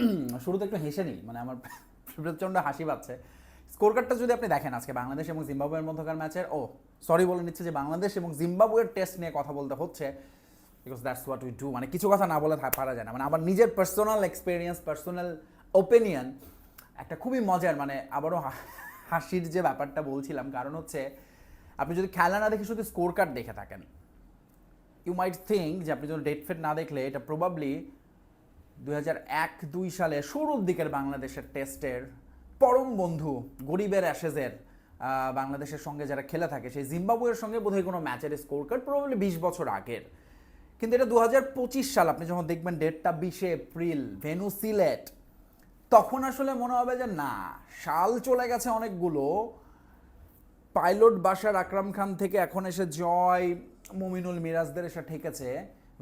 শুরুতে একটু হেসে নিই মানে আমার প্রচণ্ড হাসি পাচ্ছে। স্কোর কার্ডটা যদি আপনি দেখেন আজকে বাংলাদেশ এবং জিম্বাবুয়ের মধ্যকার ম্যাচের, ও সরি বলে নিচ্ছে যে বাংলাদেশ এবং জিম্বাবুয়ের টেস্ট নিয়ে কথা বলতে হচ্ছে because that's what we do মানে কিছু কথা না বলে পারা যায় না। মানে আমার নিজের পার্সোনাল এক্সপিরিয়েন্স পার্সোনাল ওপিনিয়ন একটা খুবই মজার মানে আবারও হাসির যে ব্যাপারটা বলছিলাম, কারণ হচ্ছে আপনি যদি খেলা না দেখে শুধু স্কোর কার্ড দেখে থাকেন ইউ মাইট থিঙ্ক যে আপনি যদি ডেট ফেট না দেখলে এটা প্রবাবলি হাজার এক, দুই সালে শুরুর দিকের বাংলাদেশের টেস্টের পরম বন্ধু গরিবের অ্যাশেজের বাংলাদেশের সঙ্গে যারা খেলে থাকে, সেই জিম্বাবুয়ের সঙ্গে বোধহয় কোনো ম্যাচের স্কোর কার্ড প্রবাবলি বিশ বছর আগের। কিন্তু এটা দু হাজার পঁচিশ সাল, আপনি যখন দেখবেন ডেটটা বিশে এপ্রিল ভেনু সিলেট তখন আসলে মনে হবে যে না, সাল চলে গেছে অনেকগুলো। পাইলট বাসার আকরাম খান থেকে এখন এসে জয়, মুমিনুল মিরাজদের এসে ঠেকেছে।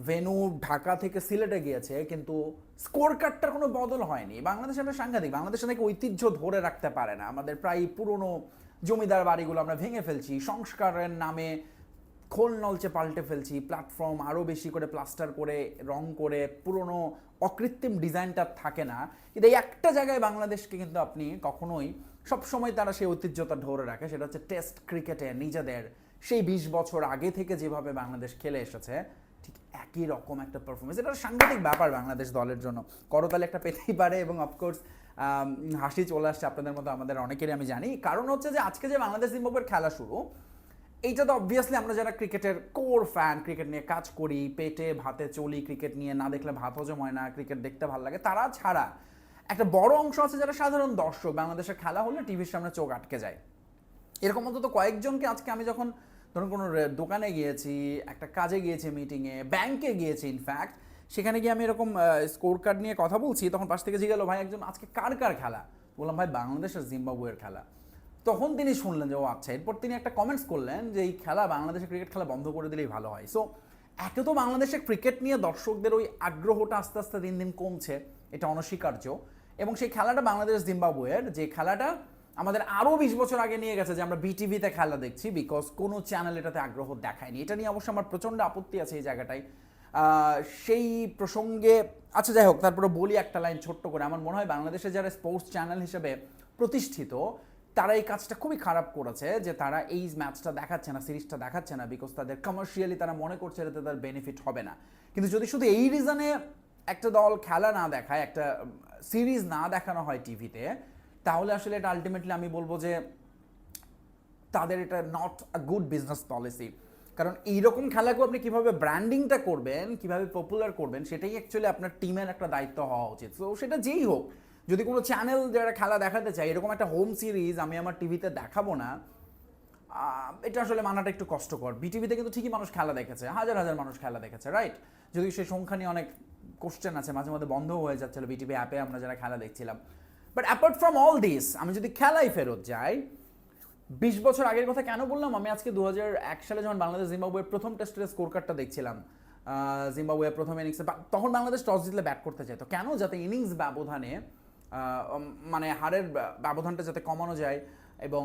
ভেনু ঢাকা থেকে সিলেটে গিয়েছে, কিন্তু স্কোর কার্ডটার কোনো বদল হয়নি। বাংলাদেশ একটা সাংঘাতিক, বাংলাদেশ নাকি ঐতিহ্য ধরে রাখতে পারে না। আমাদের প্রায় পুরনো জমিদার বাড়িগুলো আমরা ভেঙে ফেলছি, সংস্কারের নামে খোল নলচে পাল্টে ফেলছি প্ল্যাটফর্ম আরও বেশি করে প্লাস্টার করে, রং করে, পুরনো অকৃত্রিম ডিজাইনটা থাকে না। কিন্তু এই একটা জায়গায় বাংলাদেশকে কিন্তু আপনি কখনোই সবসময় তারা সেই ঐতিহ্যতা ধরে রাখে, সেটা হচ্ছে টেস্ট ক্রিকেটে নিজেদের। সেই বিশ বছর আগে থেকে যেভাবে বাংলাদেশ খেলে এসেছে ঠিক একই রকম একটা পারফরমেন্স এটা সাংঘাতিক ব্যাপার বাংলাদেশ দলের জন্য। করতালে একটা পেতেই পারে এবং অফকোর্স হাসি চলে আসছে আপনাদের মতো আমাদের অনেকেরই আমি জানি। কারণ হচ্ছে যে আজকে যে বাংলাদেশ জিম্বাবুয়ের খেলা শুরু, এইটা তো অবভিয়াসলি আমরা যারা ক্রিকেটের কোর ফ্যান ক্রিকেট নিয়ে কাজ করি, পেটে ভাতে চলি, ক্রিকেট নিয়ে না দেখলে ভাত হজম হয় না, ক্রিকেট দেখতে ভালো লাগে, তারা ছাড়া একটা বড় অংশ আছে যারা সাধারণ দর্শক। বাংলাদেশের খেলা হলে টিভির সামনে চোখ আটকে যায়। এরকম অন্তত কয়েকজনকে আজকে আমি যখন ধরুন কোনো দোকানে গিয়েছি, একটা কাজে গিয়েছি মিটিংয়ে ব্যাংকে গিয়েছি ইনফ্যাক্ট সেখানে গিয়ে আমি এরকম স্কোর কার্ড নিয়ে কথা বলছি, তখন পাশ থেকে জিজ্ঞালো ভাই, একজন আজকে কার কার খেলা? বললাম, ভাই, বাংলাদেশ আর জিম্বাবুয়ের খেলা। তখন তিনি শুনলেন যে, ও আচ্ছা। এরপর তিনি একটা কমেন্টস করলেন যে, এই খেলা বাংলাদেশের ক্রিকেট খেলা বন্ধ করে দিলেই ভালো হয়। সো একে তো বাংলাদেশের ক্রিকেট নিয়ে দর্শকদের ওই আগ্রহটা আস্তে আস্তে দিন দিন কমছে, এটা অনস্বীকার্য। এবং সেই খেলাটা বাংলাদেশ জিম্বাবুয়ের যে খেলাটা আমাদের আরও বিশ বছর আগে নিয়ে গেছে যে আমরা বিটিভিতে খেলা দেখছি বিকজ কোনো চ্যানেল এটাতে আগ্রহ দেখায়নি। এটা নিয়ে অবশ্য আমার প্রচণ্ড আপত্তি আছে এই জায়গাটায়। সেই প্রসঙ্গে আচ্ছা যাই হোক, তারপরে বলি একটা লাইন ছোট্ট করে। আমার মনে হয় বাংলাদেশে যারা স্পোর্টস চ্যানেল হিসেবে প্রতিষ্ঠিত, তারা এই কাজটা খুবই খারাপ করেছে যে তারা এই ম্যাচটা দেখাচ্ছে না সিরিজটা দেখাচ্ছে না বিকজ তাদের কমার্শিয়ালি তারা মনে করছে এটাতে তাদের বেনিফিট হবে না। কিন্তু যদি শুধু এই রিজনে একটা দল খেলা না দেখায়, একটা সিরিজ না দেখানো হয় টিভিতে তাহলে আসলে এটা আলটিমেটলি আমি বলব যে তাদের এটা not a good business policy কারণ এইরকম খেলাকেও আপনি কীভাবে ব্র্যান্ডিংটা করবেন, কীভাবে পপুলার করবেন, সেটাই অ্যাকচুয়ালি আপনার টিমের একটা দায়িত্ব হওয়া উচিত। তো সেটা যেই হোক, যদি কোনো চ্যানেল যারা খেলা দেখাতে চায়, এরকম একটা হোম সিরিজ আমি আমার টিভিতে দেখাবো না এটা আসলে মানাটা একটু কষ্টকর। বিটিভিতে কিন্তু ঠিকই মানুষ খেলা দেখেছে, হাজার হাজার মানুষ খেলা দেখেছে রাইট যদি সেই সংখ্যা নিয়ে অনেক কোশ্চেন আছে, মাঝে মাঝে বন্ধ হয়ে যাচ্ছিল বিটিভি অ্যাপে আমরা যারা খেলা দেখছিলাম। But apart from all this আমি যদি খেলাই ফেরত যাই, বিশ বছর আগের কথা কেন বললাম? আমি আজকে দু এক সালে যখন বাংলাদেশ জিম্বাবুয়ের প্রথম টেস্টের স্কোর কার্ডটা দেখছিলাম জিম্বাবুয়ের প্রথম ইনিংসে তখন বাংলাদেশ টস জিতলে ব্যাট করতে চাইতো। কেন? যাতে ইনিংস ব্যবধানে মানে হারের ব্যবধানটা যাতে কমানো যায় এবং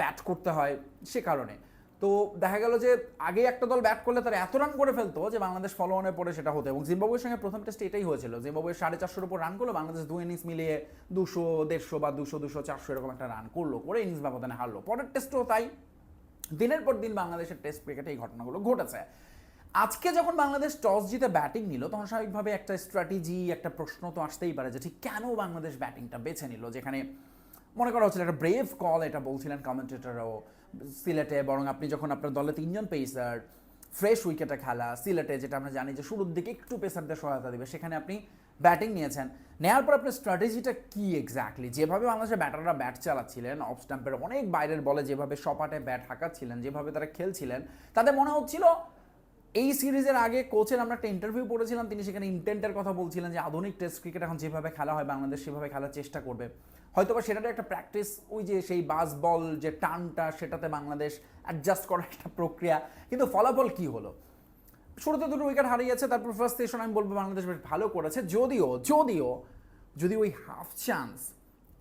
ব্যাট করতে হয় সে কারণে। তো দেখা গেল যে আগে একটা দল ব্যাট করলে তারা এত রান করে ফেলতো যে বাংলাদেশ ফলো অনে পড়ে সেটা হতো। এবং জিম্বাবুয়ের সঙ্গে প্রথম টেস্টে এটাই হয়েছিল। জিম্বাবুয়ের সাড়ে চারশোর উপর রান করল, বাংলাদেশ দু ইনিংস মিলিয়ে দুশো, দেড়শো বা দুশো দুশো, চারশো এরকম একটা রান করল, করে ইনিংস ব্যবধানে হারলো। পরের টেস্টও তাই। দিনের পর দিন বাংলাদেশের টেস্ট ক্রিকেটে এই ঘটনাগুলো ঘটেছে। আজকে যখন বাংলাদেশ টস জিতে ব্যাটিং নিল, তখন স্বাভাবিকভাবে একটা স্ট্র্যাটেজি একটা প্রশ্ন তো আসতেই পারে যে ঠিক কেন বাংলাদেশ ব্যাটিংটা বেছে নিল? যেখানে মনে করা হচ্ছিল একটা ব্রেভ কল এটা বলছিলেন কমেন্টেটরও সিলেটে, বরং আপনি যখন আপনার দলে তিনজন পেসার ফ্রেশ উইকেটে খেলা, সিলেটে যেটা আমরা জানি যে শুরুর দিকে একটু পেসারদের সহায়তা দেবে, সেখানে আপনি ব্যাটিং নিয়েছেন। নেওয়ার পর আপনার স্ট্র্যাটেজিটা কি এক্স্যাক্টলি যেভাবে বাংলাদেশের ব্যাটাররা ব্যাট চালাচ্ছিলেন অফ স্ট্যাম্পের অনেক বাইরের বলে যেভাবে সপাটে ব্যাট হাঁকাচ্ছিলেন, যেভাবে তারা খেলছিলেন, তাদের মনে হচ্ছিল এই সিরিজের আগে কোচের আমরা একটা ইন্টারভিউ পড়েছিলাম, তিনি সেখানে ইন্টেন্টের কথা বলছিলেন যে আধুনিক টেস্ট ক্রিকেট এখন যেভাবে খেলা হয়, বাংলাদেশ সেভাবে খেলার চেষ্টা করবে। হয়তো বা সেটাতে একটা প্র্যাকটিস ওই যে সেই বাস বল যে টানটা, সেটাতে বাংলাদেশ অ্যাডজাস্ট করার একটা প্রক্রিয়া। কিন্তু ফলাফল কি হলো? শুরুতে দুটো উইকেট হারিয়েছে, তারপর ফার্স্ট সেশন আমি বলব বাংলাদেশ বেশ ভালো করেছে। যদিও যদিও, যদি ওই হাফ চান্স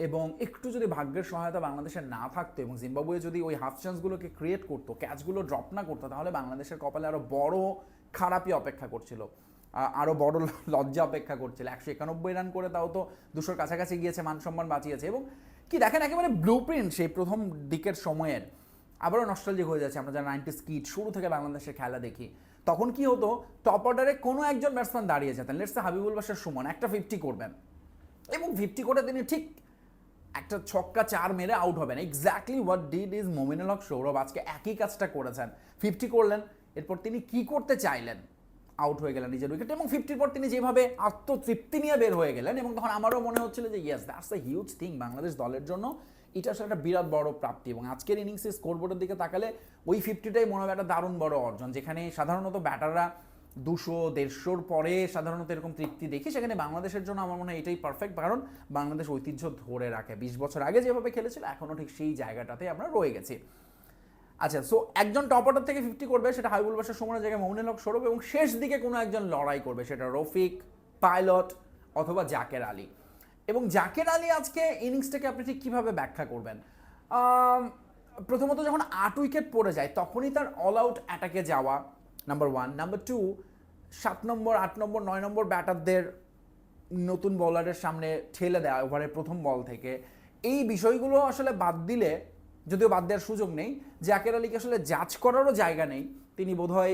এবং একটু যদি ভাগ্যের সহায়তা বাংলাদেশের না থাকতো এবং জিম্বাবুয়ে যদি ওই হাফ চান্সগুলোকে ক্রিয়েট করতো ক্যাচগুলো ড্রপ না করতো, তাহলে বাংলাদেশের কপালে আরও বড় খারাপই অপেক্ষা করছিল। আরও বড় লজ্জা অপেক্ষা করছিল। একশো একানব্বই রান করে তাও তো দুশোর কাছাকাছি গিয়েছে, মান সম্মান বাঁচিয়েছে এবং কি দেখেন একেবারে ব্লু প্রিন্ট সেই প্রথম দিকের সময়ের। আবারও নস্টালজিক হয়ে যাচ্ছে আমরা যারা নাইনটি স্কিট শুরু থেকে বাংলাদেশের খেলা দেখি। তখন কি হতো? টপ অর্ডারে কোনো একজন ব্যাটসম্যান দাঁড়িয়ে যেতেন। লেটস হাবিবুল বাসার সুমন, একটা ফিফটি করবেন। এবং ফিফটি করে তিনি ঠিক একটা ছক্কা চার মেরে আউট হবেন। Exactly what did is Mominul Haque Sourav আজকে একই কাজটা করেছেন। ফিফটি করলেন এরপর তিনি কি করতে চাইলেন? আউট হয়ে গেলেন নিজের উইকেট এবং ফিফটির পর তিনি যেভাবে আত্মতৃপ্তি নিয়ে বের হয়ে গেলেন, এবং তখন আমারও মনে হচ্ছিল যে yes that's a huge thing Bangladesh দলের জন্য। এটা আসলে একটা বিরাট বড় প্রাপ্তি, এবং আজকের ইনিংসে স্কোরবোর্ডের দিকে তাকালে ওই ফিফটিটাই মনে হবে একটা দারুণ বড় অর্জন, যেখানে সাধারণত ব্যাটাররা দুশো, দেড়শোর পরে সাধারণত এরকম তৃপ্তি দেখি সেখানে বাংলাদেশের জন্য আমার মনে হয় এটাই পারফেক্ট কারণ বাংলাদেশ ঐতিহ্য ধরে রাখে। বিশ বছর আগে যেভাবে খেলেছিল এখনও ঠিক সেই জায়গাটাতে আমরা রয়ে গেছি। আচ্ছা সো একজন টপ অর্ডার থেকে ফিফটি করবে, সেটা হাবিবুল বাসার সময়ের জায়গায় মৌনুল হক সৌরভ এবং শেষ দিকে কোনো একজন লড়াই করবে, সেটা রফিক, পাইলট অথবা জাকের আলী। এবং জাকের আলী আজকে ইনিংসটাকে আপনি ঠিক কীভাবে ব্যাখ্যা করবেন? প্রথমত যখন আট উইকেট পড়ে যায়, তখনই তার অল আউট অ্যাটাকে যাওয়া নাম্বার ওয়ান নাম্বার টু সাত নম্বর, আট নম্বর, নয় নম্বর ব্যাটারদের নতুন বলারের সামনে ঠেলে দেওয়া ওভারের প্রথম বল থেকে। এই বিষয়গুলো আসলে বাদ দিলে যদিও বাদ দেওয়ার সুযোগ নেই, জাকের আলীকে আসলে জাজ করারও জায়গা নেই। তিনি বোধহয়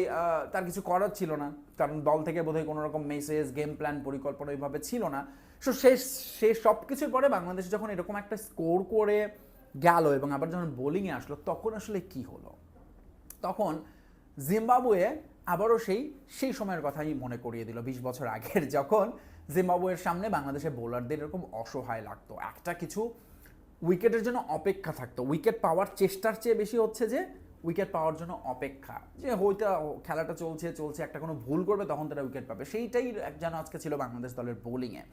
তার কিছু করার ছিল না, কারণ দল থেকে বোধহয় কোনো রকম মেসেজ গেম প্ল্যান পরিকল্পনা ওইভাবে ছিল না। সো শেষ সে সব কিছুর পরে বাংলাদেশ যখন এরকম একটা স্কোর করে গেল এবং আবার যখন বোলিংয়ে আসলো, তখন আসলে কি হলো? তখন জিম্বাবুয়ে আবারও সেই সেই সময়ের কথাই মনে করিয়ে দিল। বিশ বছর আগের যখন জিম্বাবুয়ের সামনে বাংলাদেশের বোলারদের এরকম অসহায় লাগতো। একটা কিছু উইকেটের জন্য অপেক্ষা থাকতো। উইকেট পাওয়ার চেষ্টার চেয়ে বেশি হচ্ছে যে, উইকেট পাওয়ার জন্য অপেক্ষা। যে হয়তো খেলাটা চলছে চলছে, একটা কোনো ভুল করবে, তখন তারা উইকেট পাবে। সেইটাই যেন আজকে ছিল বাংলাদেশ দলের বোলিংয়ে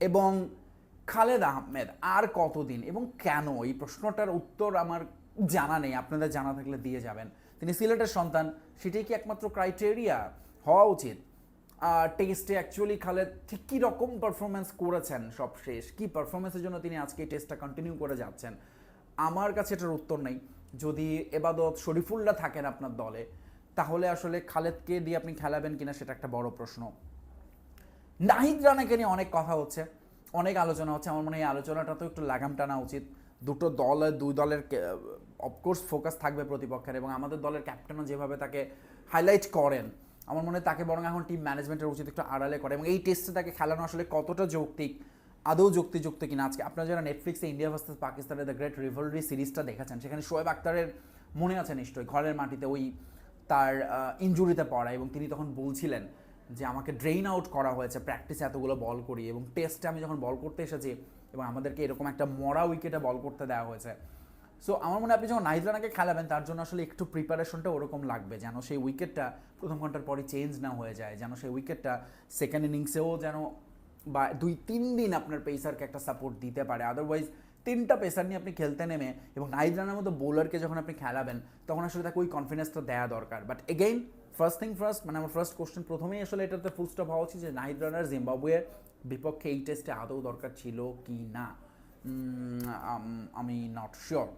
এবং খালেদ আহমেদ আর কতদিন এবং কেন? এই প্রশ্নটার উত্তর আমার জানা নেই। আপনাদের জানা থাকলে দিয়ে যাবেন। তিনি সিলেটের সন্তান, সেটাই কি একমাত্র ক্রাইটেরিয়া হওয়া উচিত। টেস্টে অ্যাকচুয়ালি খালেদ ঠিক কী রকম পারফরমেন্স করেছেন সব শেষ? কী পারফরমেন্সের জন্য তিনি আজকে টেস্টটা কন্টিনিউ করে যাচ্ছেন? আমার কাছে এটার উত্তর নেই। যদি এবাদত শরীফুল্লাহ থাকেন আপনার দলে, তাহলে আসলে খালেদকে দিয়ে আপনি খেলাবেন কিনা সেটা একটা বড় প্রশ্ন। নাহিদ রানাকে নিয়ে অনেক কথা হচ্ছে, অনেক আলোচনা হচ্ছে। আমার মনে হয় এই আলোচনাটা তো একটু লাগাম টানা উচিত। দুটো দল, দুই দলের অফকোর্স ফোকাস থাকবে প্রতিপক্ষের এবং আমাদের দলের ক্যাপ্টেনও যেভাবে তাকে হাইলাইট করেন আমার মনে হয় তাকে বরং এখন টিম ম্যানেজমেন্টের উচিত একটু আড়ালে করে এবং এই টেস্টে তাকে খেলানো আসলে কতটা যৌক্তিক, আদৌ যুক্তিযুক্ত কিনা? আজকে আপনারা যারা নেটফ্লিক্সে ইন্ডিয়া ভার্সেস পাকিস্তানের দ্য গ্রেট রিভলরি সিরিজটা দেখেছেন, সেখানে শোয়েব আক্তারের মনে আছে নিশ্চয়ই, ঘরের মাটিতে ওই তার ইঞ্জুরিতে পড়া এবং তিনি তখন বলছিলেন যে, আমাকে ড্রেইন আউট করা হয়েছে প্র্যাকটিসে এতগুলো বল করি এবং টেস্টে আমি যখন বল করতে এসেছি এবং আমাদেরকে এরকম একটা মরা উইকেটে বল করতে দেওয়া হয়েছে সো আমার মনে হয় আপনি যখন নাহিদ রানাকে খেলাবেন, তার জন্য আসলে একটু প্রিপারেশনটা ওরকম লাগবে, যেন সেই উইকেটটা প্রথম ঘণ্টার পরে চেঞ্জ না হয়ে যায়, যেন সেই উইকেটটা সেকেন্ড ইনিংসেও যেন বা দুই, তিন দিন আপনার পেসারকে একটা সাপোর্ট দিতে পারে। আদারওয়াইজ তিনটা পেসার নিয়ে আপনি খেলতে নেমে এবং নাহিদ মতো বোলারকে যখন আপনি খেলাবেন, তখন আসলে তাকে ওই কনফিডেন্সটা দেওয়া দরকার। But again first thing first মানে আমার ফার্স্ট কোশ্চেন প্রথমেই আসলে এটাতে ফুল স্টপ হওয়া উচিত যে নাহিদ রানার জিম্বাবুয়ের বিপক্ষে এই টেস্টে আদৌ দরকার ছিল কি না? আমি নট শিওর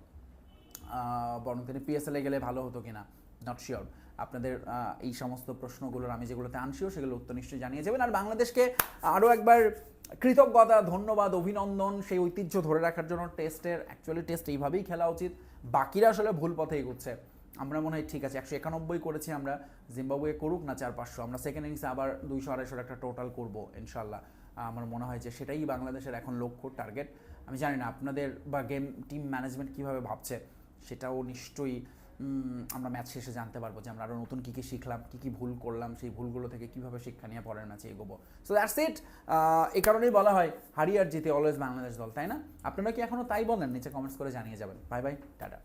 বরং তিনি পিএসএলে গেলে ভালো হতো কিনা? নট শিওর আপনাদের এই সমস্ত প্রশ্নগুলোর আমি যেগুলোতে আনশিও সেগুলো উত্তর নিশ্চয়ই জানিয়ে যাবেন। আর বাংলাদেশকে আরও একবার কৃতজ্ঞতা, ধন্যবাদ, অভিনন্দন সেই ঐতিহ্য ধরে রাখার জন্য টেস্টের অ্যাকচুয়ালি টেস্ট এইভাবেই খেলা উচিত। বাকিরা আসলে ভুল পথে এগোচ্ছে। আমরা মনে হয় ঠিক আছে, একশো একানব্বই করেছি আমরা, জিম্বাবুয়ে করুক না চার পাঁচশো। আমরা সেকেন্ড ইনিংসে আবার দুইশো আড়াইশোর একটা টোটাল করব, ইনশাল্লাহ। আমার মনে হয় যে সেটাই বাংলাদেশের এখন লক্ষ্য টার্গেট আমি জানি না আপনাদের বা গেম টিম ম্যানেজমেন্ট কীভাবে ভাবছে। সেটাও নিশ্চয়ই আমরা ম্যাচ শেষে জানতে পারব যে আমরা আরও নতুন কী কী শিখলাম, কী কী ভুল করলাম, সেই ভুলগুলো থেকে কীভাবে শিক্ষা নিয়ে পরের ম্যাচে এগোবো। সো দ্যাটস ইট এই কারণেই বলা হয়, হারিয়ার জিতে অলওয়েজ বাংলাদেশ দল, তাই না? আপনারা কি এখনও তাই বলেন? নিচে কমেন্টস করে জানিয়ে যাবেন। Bye bye tata.